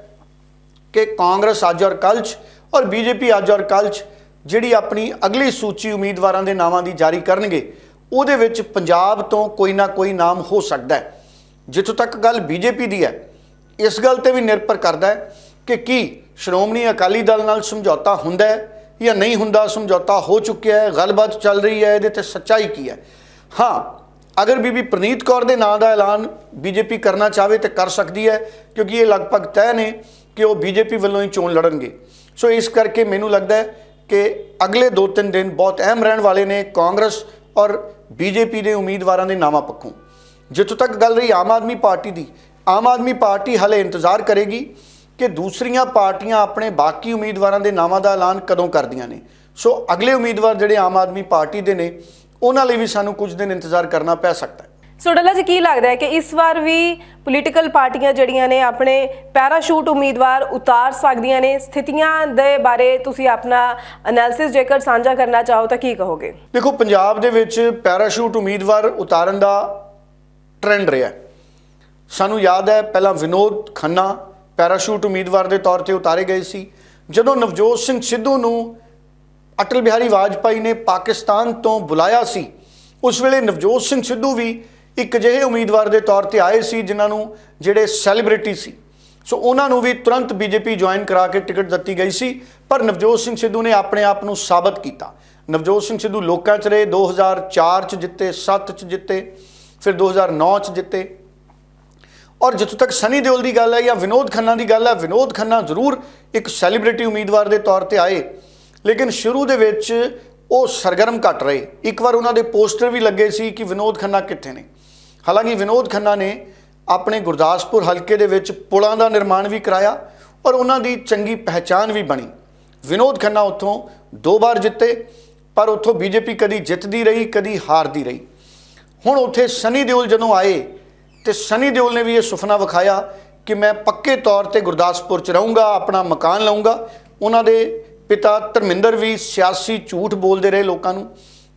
ਕਿ ਕਾਂਗਰਸ ਅੱਜ ਔਰ ਕੱਲ੍ਹ 'ਚ ਔਰ ਬੀਜੇਪੀ ਅੱਜ ਔਰ ਕੱਲ੍ਹ 'ਚ ਜਿਹੜੀ ਆਪਣੀ ਅਗਲੀ ਸੂਚੀ ਉਮੀਦਵਾਰਾਂ ਦੇ ਨਾਵਾਂ ਦੀ ਜਾਰੀ ਕਰਨਗੇ, ਉਹਦੇ ਵਿੱਚ ਪੰਜਾਬ ਤੋਂ ਕੋਈ ਨਾ ਕੋਈ ਨਾਮ ਹੋ ਸਕਦਾ ਹੈ। ਜਿੱਥੋਂ ਤੱਕ ਗੱਲ ਬੀਜੇਪੀ ਦੀ ਹੈ, ਇਸ ਗੱਲ ਤੇ ਵੀ ਨਿਰਭਰ ਕਰਦਾ ਹੈ ਕਿ ਕੀ ਸ਼੍ਰੋਮਣੀ ਅਕਾਲੀ ਦਲ ਨਾਲ ਸਮਝੌਤਾ ਹੁੰਦਾ ਹੈ ਜਾਂ ਨਹੀਂ ਹੁੰਦਾ, ਸਮਝੌਤਾ ਹੋ ਚੁੱਕਿਆ ਹੈ, ਗੱਲਬਾਤ ਚੱਲ ਰਹੀ ਹੈ, ਇਹਦੇ ਤੇ ਸੱਚਾਈ ਕੀ ਹੈ। ਹਾਂ, ਅਗਰ ਬੀਬੀ ਪ੍ਰਨੀਤ ਕੌਰ ਦੇ ਨਾਂ ਦਾ ਐਲਾਨ ਬੀਜੇਪੀ ਕਰਨਾ ਚਾਹਵੇ ਤੇ ਕਰ ਸਕਦੀ ਹੈ, ਕਿਉਂਕਿ ਇਹ ਲਗਭਗ ਤੈਅ ਨੇ ਕਿ ਉਹ ਬੀਜੇਪੀ ਵੱਲੋਂ ਹੀ ਚੋਣ ਲੜਨਗੇ। ਸੋ ਇਸ ਕਰਕੇ ਮੈਨੂੰ ਲੱਗਦਾ ਹੈ ਕਿ ਅਗਲੇ 2-3 ਦਿਨ ਬਹੁਤ ਅਹਿਮ ਰਹਿਣ ਵਾਲੇ ਨੇ ਕਾਂਗਰਸ ਔਰ ਬੀਜੇਪੀ ਦੇ ਉਮੀਦਵਾਰਾਂ ਦੇ ਨਾਮਾਂ ਪੱਖੋਂ। ਜਿੱਥੋਂ ਤੱਕ ਗੱਲ ਰਹੀ ਆਮ ਆਦਮੀ ਪਾਰਟੀ ਦੀ, ਆਮ ਆਦਮੀ ਪਾਰਟੀ ਹਲੇ ਇੰਤਜ਼ਾਰ ਕਰੇਗੀ ਕਿ ਦੂਸਰੀਆਂ ਪਾਰਟੀਆਂ ਆਪਣੇ ਬਾਕੀ ਉਮੀਦਵਾਰਾਂ ਦੇ ਨਾਵਾਂ ਦਾ ਐਲਾਨ ਕਦੋਂ ਕਰਦੀਆਂ ਨੇ। ਸੋ ਅਗਲੇ ਉਮੀਦਵਾਰ ਜਿਹੜੇ ਆਮ ਆਦਮੀ ਪਾਰਟੀ ਦੇ ਨੇ, ਉਹਨਾਂ ਲਈ ਵੀ ਸਾਨੂੰ ਕੁਝ ਦਿਨ ਇੰਤਜ਼ਾਰ ਕਰਨਾ ਪੈ ਸਕਦਾ ਹੈ। ਸੋ ਡੱਲਾ ਜੀ, ਕੀ ਲੱਗਦਾ ਹੈ ਕਿ ਇਸ ਵਾਰ ਵੀ ਪੋਲੀਟੀਕਲ ਪਾਰਟੀਆਂ ਜਿਹੜੀਆਂ ਨੇ ਆਪਣੇ ਪੈਰਾਸ਼ੂਟ ਉਮੀਦਵਾਰ ਉਤਾਰ ਸਕਦੀਆਂ ਨੇ? ਸਥਿਤੀਆਂ ਦੇ ਬਾਰੇ ਤੁਸੀਂ ਆਪਣਾ ਐਨਾਲਿਸਿਸ ਜੇਕਰ ਸਾਂਝਾ ਕਰਨਾ ਚਾਹੋ ਤਾਂ ਕੀ ਕਹੋਗੇ? ਦੇਖੋ, ਪੰਜਾਬ ਦੇ ਵਿੱਚ ਪੈਰਾਸ਼ੂਟ ਉਮੀਦਵਾਰ ਉਤਾਰਨ ਦਾ ਟ੍ਰੈਂਡ ਰਿਹਾ ਸਾਨੂੰ ਯਾਦ ਹੈ, ਪਹਿਲਾਂ ਵਿਨੋਦ ਖੰਨਾ ਪੈਰਾਸ਼ੂਟ ਉਮੀਦਵਾਰ ਦੇ ਤੌਰ ਤੇ ਉਤਾਰੇ ਗਏ ਸੀ। ਜਦੋਂ ਨਵਜੋਤ ਸਿੰਘ ਸਿੱਧੂ ਨੂੰ ਅਟਲ ਬਿਹਾਰੀ ਵਾਜਪਾਈ ਨੇ ਪਾਕਿਸਤਾਨ ਤੋਂ ਬੁਲਾਇਆ ਸੀ, ਉਸ ਵੇਲੇ ਨਵਜੋਤ ਸਿੰਘ ਸਿੱਧੂ ਵੀ ਇੱਕ ਅਜਿਹੇ ਉਮੀਦਵਾਰ ਦੇ ਤੌਰ ਤੇ ਆਏ ਸੀ ਜਿਨ੍ਹਾਂ ਨੂੰ ਜਿਹੜੇ ਸੈਲੀਬ੍ਰਿਟੀ ਸੀ। ਸੋ ਉਹਨਾਂ ਨੂੰ ਵੀ ਤੁਰੰਤ ਬੀਜੇਪੀ ਜੁਆਇਨ ਕਰਾ ਕੇ ਟਿਕਟ ਦਿੱਤੀ ਗਈ ਸੀ, ਪਰ ਨਵਜੋਤ ਸਿੰਘ ਸਿੱਧੂ ਨੇ ਆਪਣੇ ਆਪ ਨੂੰ ਸਾਬਤ ਕੀਤਾ। ਨਵਜੋਤ ਸਿੰਘ ਸਿੱਧੂ ਲੋਕਾਂ 'ਚ ਰਹੇ 2004 'ਚ ਜਿੱਤੇ 7 'ਚ ਜਿੱਤੇ, ਫਿਰ 2009 'ਚ ਜਿੱਤੇ। ਔਰ ਜਿੱਥੋਂ ਤੱਕ ਸਨੀ ਦਿਓਲ ਦੀ ਗੱਲ ਹੈ ਜਾਂ ਵਿਨੋਦ ਖੰਨਾ ਦੀ ਗੱਲ ਹੈ, ਵਿਨੋਦ ਖੰਨਾ ਜ਼ਰੂਰ ਇੱਕ ਸੈਲੀਬ੍ਰਿਟੀ ਉਮੀਦਵਾਰ ਦੇ ਤੌਰ ਤੇ ਆਏ। ਲੇਕਿਨ ਸ਼ੁਰੂ ਦੇ ਵਿੱਚ ਉਹ ਸਰਗਰਮ ਘਟ ਰਹੇ। ਇੱਕ ਵਾਰ ਉਹਨਾਂ ਦੇ ਪੋਸਟਰ ਵੀ ਲੱਗੇ ਸੀ ਕਿ ਵਿਨੋਦ ਖੰਨਾ ਕਿੱਥੇ ਨੇ। ਹਾਲਾਂਕਿ ਵਿਨੋਦ ਖੰਨਾ ਨੇ ਆਪਣੇ ਗੁਰਦਾਸਪੁਰ ਹਲਕੇ ਦੇ ਵਿੱਚ ਪੁਲਾਂ ਦਾ ਨਿਰਮਾਣ ਵੀ ਕਰਾਇਆ ਔਰ ਉਹਨਾਂ ਦੀ ਚੰਗੀ ਪਹਿਚਾਨ ਵੀ ਬਣੀ। ਵਿਨੋਦ ਖੰਨਾ ਉੱਥੋਂ ਦੋ ਵਾਰ ਜਿੱਤੇ, ਪਰ ਉੱਥੋਂ ਬੀਜੇਪੀ ਕਦੀ ਜਿੱਤਦੀ ਰਹੀ, ਕਦੀ ਹਾਰਦੀ ਰਹੀ। ਹੁਣ ਉੱਥੇ ਸਨੀ ਦਿਓਲ ਜਦੋਂ ਆਏ ਤੇ ਸਨੀ ਦਿਓਲ ਨੇ ਵੀ ਇਹ ਸੁਪਨਾ ਵਿਖਾਇਆ ਕਿ ਮੈਂ ਪੱਕੇ ਤੌਰ ਤੇ ਗੁਰਦਾਸਪੁਰ ਚ ਰਹੂੰਗਾ, ਆਪਣਾ ਮਕਾਨ ਲਵਾਂਗਾ ਉਹਨਾਂ ਦੇ ਪਿਤਾ ਧਰਮਿੰਦਰ ਵੀ ਸਿਆਸੀ ਝੂਠ ਬੋਲਦੇ ਰਹੇ ਲੋਕਾਂ ਨੂੰ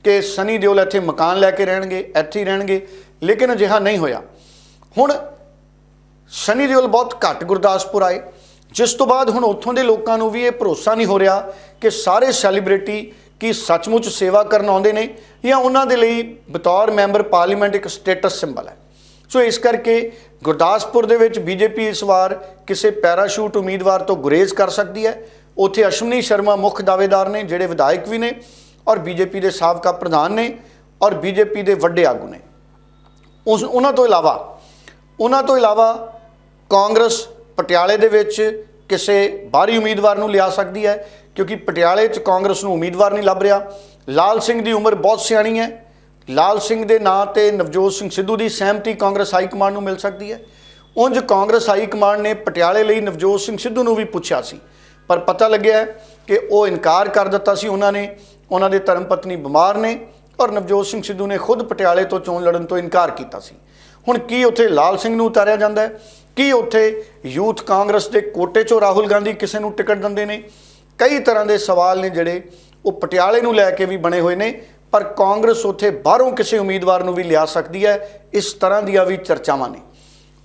ਕਿ ਸਨੀ ਦਿਓਲ ਇੱਥੇ ਮਕਾਨ ਲੈ ਕੇ ਰਹਿਣਗੇ, ਇੱਥੇ ਹੀ ਰਹਿਣਗੇ। ਲੇਕਿਨ ਅਜਿਹਾ ਨਹੀਂ ਹੋਇਆ। ਹੁਣ ਸਨੀ ਦਿਓਲ ਬਹੁਤ ਘੱਟ ਗੁਰਦਾਸਪੁਰ ਆਏ। ਜਿਸ ਤੋਂ ਬਾਅਦ ਹੁਣ ਉੱਥੋਂ ਦੇ ਲੋਕਾਂ ਨੂੰ ਵੀ ਇਹ ਭਰੋਸਾ ਨਹੀਂ ਹੋ ਰਿਹਾ ਕਿ ਸਾਰੇ ਸੈਲੀਬ੍ਰਿਟੀ ਕੀ ਸੱਚਮੁੱਚ ਸੇਵਾ ਕਰਨ ਆਉਂਦੇ ਨੇ ਜਾਂ ਉਹਨਾਂ ਦੇ ਲਈ ਬਤੌਰ ਮੈਂਬਰ ਪਾਰਲੀਮੈਂਟ ਇੱਕ ਸਟੇਟਸ ਸਿੰਬਲ ਹੈ। ਸੋ ਇਸ ਕਰਕੇ ਗੁਰਦਾਸਪੁਰ ਦੇ ਵਿੱਚ ਬੀਜੇਪੀ ਇਸ ਵਾਰ ਕਿਸੇ ਪੈਰਾਸ਼ੂਟ ਉਮੀਦਵਾਰ ਤੋਂ ਗੁਰੇਜ਼ ਕਰ ਸਕਦੀ ਹੈ। ਉੱਥੇ ਅਸ਼ਵਨੀ ਸ਼ਰਮਾ ਮੁੱਖ ਦਾਅਵੇਦਾਰ ਨੇ, ਜਿਹੜੇ ਵਿਧਾਇਕ ਵੀ ਨੇ ਔਰ ਬੀਜੇਪੀ ਦੇ ਸਾਬਕਾ ਪ੍ਰਧਾਨ ਨੇ ਔਰ ਬੀਜੇਪੀ ਦੇ ਵੱਡੇ ਆਗੂ ਨੇ। ਉਸ ਉਹਨਾਂ ਤੋਂ ਇਲਾਵਾ, ਉਹਨਾਂ ਤੋਂ ਇਲਾਵਾ ਕਾਂਗਰਸ ਪਟਿਆਲੇ ਦੇ ਵਿੱਚ ਕਿਸੇ ਬਾਹਰੀ ਉਮੀਦਵਾਰ ਨੂੰ ਲਿਆ ਸਕਦੀ ਹੈ, ਕਿਉਂਕਿ ਪਟਿਆਲੇ 'ਚ ਕਾਂਗਰਸ ਨੂੰ ਉਮੀਦਵਾਰ ਨਹੀਂ ਲੱਭ ਰਿਹਾ। ਲਾਲ ਸਿੰਘ ਦੀ ਉਮਰ ਬਹੁਤ ਸਿਆਣੀ ਹੈ। ਲਾਲ ਸਿੰਘ ਦੇ ਨਾਂ ਤੇ ਨਵਜੋਤ ਸਿੰਘ ਸਿੱਧੂ ਦੀ ਸਹਿਮਤੀ ਕਾਂਗਰਸ ਹਾਈ ਕਮਾਂਡ ਨੂੰ ਮਿਲ ਸਕਦੀ ਹੈ। ਉਂਝ ਕਾਂਗਰਸ ਹਾਈ ਕਮਾਂਡ ਨੇ ਪਟਿਆਲੇ ਲਈ ਨਵਜੋਤ ਸਿੰਘ ਸਿੱਧੂ ਨੂੰ ਵੀ ਪੁੱਛਿਆ ਸੀ, ਪਰ ਪਤਾ ਲੱਗਿਆ ਕਿ ਉਹ ਇਨਕਾਰ ਕਰ ਦਿੱਤਾ ਸੀ ਉਹਨਾਂ ਨੇ। ਉਹਨਾਂ ਦੇ ਧਰਮ ਪਤਨੀ ਬਿਮਾਰ ਨੇ। ਔਰ ਨਵਜੋਤ ਸਿੰਘ ਸਿੱਧੂ ਨੇ ਖੁਦ ਪਟਿਆਲੇ ਤੋਂ ਚੋਣ ਲੜਨ ਤੋਂ ਇਨਕਾਰ ਕੀਤਾ ਸੀ। ਹੁਣ ਕੀ ਉੱਥੇ ਲਾਲ ਸਿੰਘ ਨੂੰ ਉਤਾਰਿਆ ਜਾਂਦਾ ਹੈ? ਕੀ ਉੱਥੇ ਯੂਥ ਕਾਂਗਰਸ ਦੇ ਕੋਟੇ 'ਚੋਂ ਰਾਹੁਲ ਗਾਂਧੀ ਕਿਸੇ ਨੂੰ ਟਿਕਟ ਦਿੰਦੇ ਨੇ? ਕਈ ਤਰ੍ਹਾਂ ਦੇ ਸਵਾਲ ਨੇ ਜਿਹੜੇ ਉਹ ਪਟਿਆਲੇ ਨੂੰ ਲੈ ਕੇ ਵੀ ਬਣੇ ਹੋਏ ਨੇ, ਪਰ ਕਾਂਗਰਸ ਉੱਥੇ ਬਾਹਰੋਂ ਕਿਸੇ ਉਮੀਦਵਾਰ ਨੂੰ ਵੀ ਲਿਆ ਸਕਦੀ ਹੈ, ਇਸ ਤਰ੍ਹਾਂ ਦੀਆਂ ਵੀ ਚਰਚਾਵਾਂ ਨੇ।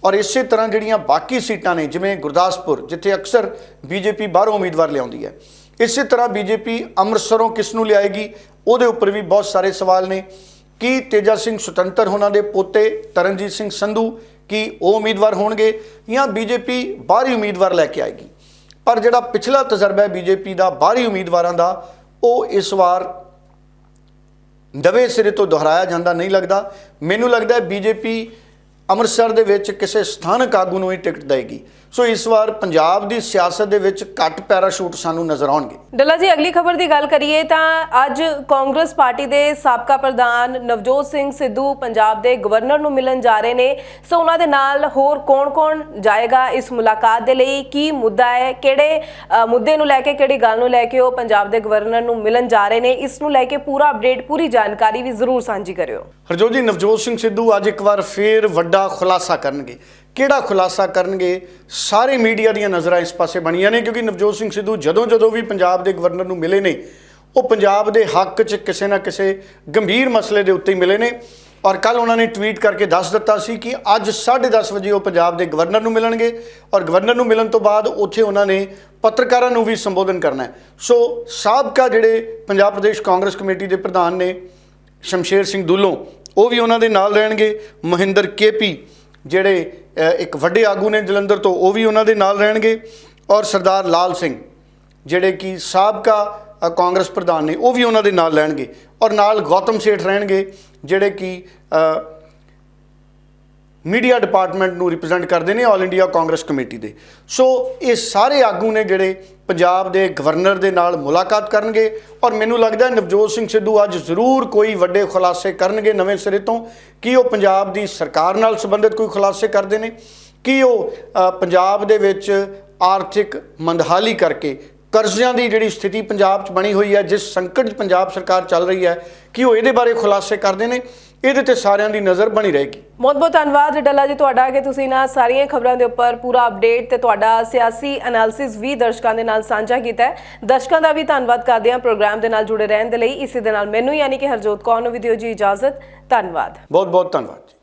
ਔਰ ਇਸੇ ਤਰ੍ਹਾਂ ਜਿਹੜੀਆਂ ਬਾਕੀ ਸੀਟਾਂ ਨੇ, ਜਿਵੇਂ ਗੁਰਦਾਸਪੁਰ, ਜਿੱਥੇ ਅਕਸਰ ਬੀਜੇਪੀ ਬਾਹਰੋਂ ਉਮੀਦਵਾਰ ਲਿਆਉਂਦੀ ਹੈ। ਇਸੇ ਤਰ੍ਹਾਂ ਬੀਜੇਪੀ ਅੰਮ੍ਰਿਤਸਰੋਂ ਕਿਸ ਨੂੰ ਲਿਆਏਗੀ? ਉਹਦੇ ਉੱਪਰ ਵੀ ਬਹੁਤ ਸਾਰੇ ਸਵਾਲ ਨੇ। ਕੀ ਤੇਜਾ ਸਿੰਘ ਸੁਤੰਤਰ ਉਹਨਾਂ ਦੇ ਪੋਤੇ ਤਰਨਜੀਤ ਸਿੰਘ ਸੰਧੂ, ਕੀ ਉਹ ਉਮੀਦਵਾਰ ਹੋਣਗੇ ਜਾਂ ਬੀਜੇਪੀ ਬਾਹਰੀ ਉਮੀਦਵਾਰ ਲੈ ਕੇ ਆਏਗੀ? ਪਰ ਜਿਹੜਾ ਪਿਛਲਾ ਤਜਰਬਾ ਹੈ ਬੀਜੇਪੀ ਦਾ ਬਾਹਰੀ ਉਮੀਦਵਾਰਾਂ ਦਾ, ਉਹ ਇਸ ਵਾਰ ਨਵੇਂ ਸਿਰੇ ਤੋਂ ਦੁਹਰਾਇਆ ਜਾਂਦਾ ਨਹੀਂ ਲੱਗਦਾ। ਮੈਨੂੰ ਲੱਗਦਾ ਹੈ ਬੀਜੇਪੀ ਅੰਮ੍ਰਿਤਸਰ ਦੇ ਵਿੱਚ ਕਿਸੇ ਸਥਾਨਕ ਆਗੂ ਨੂੰ ਹੀ ਟਿਕਟ ਦੇਗੀ। ਸੋ ਇਸ ਵਾਰ ਪੰਜਾਬ ਦੀ ਸਿਆਸਤ ਦੇ ਵਿੱਚ ਘੱਟ ਪੈਰਾਸ਼ੂਟ ਸਾਨੂੰ ਨਜ਼ਰ ਆਉਣਗੇ। ਡੱਲਾ ਜੀ ਅਗਲੀ ਖਬਰ ਦੀ ਗੱਲ ਕਰੀਏ ਤਾਂ ਅੱਜ ਕਾਂਗਰਸ ਪਾਰਟੀ ਦੇ ਸਾਬਕਾ ਪ੍ਰਧਾਨ ਨਵਜੋਤ ਸਿੰਘ ਸਿੱਧੂ ਪੰਜਾਬ ਦੇ ਗਵਰਨਰ ਨੂੰ ਮਿਲਣ ਜਾ ਰਹੇ ਨੇ। ਸੋ ਉਹਨਾਂ ਦੇ ਨਾਲ ਹੋਰ ਕੌਣ-ਕੌਣ ਜਾਏਗਾ ਇਸ ਮੁਲਾਕਾਤ ਦੇ ਲਈ? ਕੀ ਮੁੱਦਾ ਹੈ? ਕਿਹੜੇ ਮੁੱਦੇ ਨੂੰ ਲੈ ਕੇ ਕਿਹੜੀ ਗੱਲ ਨੂੰ ਲੈ ਕੇ ਉਹ ਪੰਜਾਬ ਦੇ ਗਵਰਨਰ ਨੂੰ ਮਿਲਣ ਜਾ ਰਹੇ ਨੇ? ਇਸ ਨੂੰ ਲੈ ਕੇ ਪੂਰਾ ਅਪਡੇਟ ਪੂਰੀ ਜਾਣਕਾਰੀ ਵੀ ਜ਼ਰੂਰ ਸਾਂਝੀ ਕਰਿਓ। ਹਰਜੋਤ ਜੀ ਨਵਜੋਤ ਸਿੰਘ ਸਿੱਧੂ ਅੱਜ ਇੱਕ ਵਾਰ ਫੇਰ ਵੱਡਾ ਖੁਲਾਸਾ ਕਰਨਗੇ? ਕਿਹੜਾ ਖੁਲਾਸਾ ਕਰਨਗੇ? ਸਾਰੇ ਮੀਡੀਆ ਦੀਆਂ ਨਜ਼ਰਾਂ ਇਸ ਪਾਸੇ ਬਣੀਆਂ ਨੇ ਕਿਉਂਕਿ ਨਵਜੋਤ ਸਿੰਘ ਸਿੱਧੂ ਜਦੋਂ ਜਦੋਂ ਵੀ ਪੰਜਾਬ ਦੇ ਗਵਰਨਰ ਨੂੰ ਮਿਲੇ ਨੇ, ਉਹ ਪੰਜਾਬ ਦੇ ਹੱਕ 'ਚ ਕਿਸੇ ਨਾ ਕਿਸੇ ਗੰਭੀਰ ਮਸਲੇ ਦੇ ਉੱਤੇ ਹੀ ਮਿਲੇ ਨੇ। ਔਰ ਕੱਲ ਉਹਨਾਂ ਨੇ ਟਵੀਟ ਕਰਕੇ ਦੱਸ ਦਿੱਤਾ ਸੀ ਕਿ ਅੱਜ 10:30 ਵਜੇ ਉਹ ਪੰਜਾਬ ਦੇ ਗਵਰਨਰ ਨੂੰ ਮਿਲਣਗੇ ਔਰ ਗਵਰਨਰ ਨੂੰ ਮਿਲਣ ਤੋਂ ਬਾਅਦ ਉੱਥੇ ਉਹਨਾਂ ਨੇ ਪੱਤਰਕਾਰਾਂ ਨੂੰ ਵੀ ਸੰਬੋਧਨ ਕਰਨਾ ਹੈ। ਸੋ ਸਾਬਕਾ ਜਿਹੜੇ ਪੰਜਾਬ ਪ੍ਰਦੇਸ਼ ਕਾਂਗਰਸ ਕਮੇਟੀ ਦੇ ਪ੍ਰਧਾਨ ਨੇ ਸ਼ਮਸ਼ੇਰ ਸਿੰਘ ਦੁੱਲੋਂ ਉਹ ਵੀ ਉਹਨਾਂ ਦੇ ਨਾਲ ਰਹਿਣਗੇ। ਮਹਿੰਦਰ ਕੇਪੀ ਜਿਹੜੇ ਇੱਕ ਵੱਡੇ ਆਗੂ ਨੇ ਜਲੰਧਰ ਤੋਂ, ਉਹ ਵੀ ਉਹਨਾਂ ਦੇ ਨਾਲ ਰਹਿਣਗੇ। ਔਰ ਸਰਦਾਰ ਲਾਲ ਸਿੰਘ ਜਿਹੜੇ ਕਿ ਸਾਬਕਾ ਕਾਂਗਰਸ ਪ੍ਰਧਾਨ ਨੇ, ਉਹ ਵੀ ਉਹਨਾਂ ਦੇ ਨਾਲ ਰਹਿਣਗੇ। ਔਰ ਨਾਲ ਗੌਤਮ ਸੇਠ ਰਹਿਣਗੇ, ਜਿਹੜੇ ਕਿ ਮੀਡੀਆ ਡਿਪਾਰਟਮੈਂਟ ਨੂੰ ਰਿਪਰੈਜ਼ੈਂਟ ਕਰਦੇ ਨੇ, ਆਲ ਇੰਡੀਆ ਕਾਂਗਰਸ ਕਮੇਟੀ ਦੇ। ਸੋ ਇਹ ਸਾਰੇ ਆਗੂ ਨੇ ਜਿਹੜੇ ਪੰਜਾਬ ਦੇ ਗਵਰਨਰ ਦੇ ਨਾਲ ਮੁਲਾਕਾਤ ਕਰਨਗੇ ਔਰ ਮੈਨੂੰ ਲੱਗਦਾ ਨਵਜੋਤ ਸਿੰਘ ਸਿੱਧੂ ਅੱਜ ਜ਼ਰੂਰ ਕੋਈ ਵੱਡੇ ਖੁਲਾਸੇ ਕਰਨਗੇ ਨਵੇਂ ਸਿਰੇ ਤੋਂ। ਕੀ ਉਹ ਪੰਜਾਬ ਦੀ ਸਰਕਾਰ ਨਾਲ ਸੰਬੰਧਿਤ ਕੋਈ ਖੁਲਾਸੇ ਕਰਦੇ ਨੇ? ਕੀ ਉਹ ਪੰਜਾਬ ਦੇ ਵਿੱਚ ਆਰਥਿਕ ਮੰਦਹਾਲੀ ਕਰਕੇ ਕਰਜ਼ਿਆਂ ਦੀ ਜਿਹੜੀ ਸਥਿਤੀ ਪੰਜਾਬ 'ਚ ਬਣੀ ਹੋਈ ਹੈ, ਜਿਸ ਸੰਕਟ 'ਚ ਪੰਜਾਬ ਸਰਕਾਰ ਚੱਲ ਰਹੀ ਹੈ, ਕੀ ਉਹ ਇਹਦੇ ਬਾਰੇ ਖੁਲਾਸੇ ਕਰਦੇ ਨੇ? ਇਹਦੇ ਤੇ ਸਾਰਿਆਂ ਦੀ ਨਜ਼ਰ ਬਣੀ ਰਹੇਗੀ। ਬਹੁਤ ਬਹੁਤ ਧੰਨਵਾਦ ਡੱਲਾ ਜੀ ਤੁਹਾਡਾ ਕਿ ਤੁਸੀਂ ਨਾ ਸਾਰੀਆਂ ਖਬਰਾਂ ਦੇ ਉੱਪਰ ਪੂਰਾ ਅਪਡੇਟ ਤੇ ਤੁਹਾਡਾ ਸਿਆਸੀ ਐਨਾਲਿਸਿਸ ਵੀ ਦਰਸ਼ਕਾਂ ਦੇ ਨਾਲ ਸਾਂਝਾ ਕੀਤਾ ਹੈ। ਦਰਸ਼ਕਾਂ ਦਾ ਵੀ ਧੰਨਵਾਦ ਕਰਦੇ ਹਾਂ ਪ੍ਰੋਗਰਾਮ ਦੇ ਨਾਲ ਜੁੜੇ ਰਹਿਣ ਦੇ ਲਈ। ਇਸੇ ਦੇ ਨਾਲ ਮੈਨੂੰ ਯਾਨੀ ਕਿ ਹਰਜੋਤ ਕੌਰ ਨੂੰ ਵੀ ਦਿਓ ਜੀ ਇਜਾਜ਼ਤ। ਧੰਨਵਾਦ। ਬਹੁਤ ਬਹੁਤ ਧੰਨਵਾਦ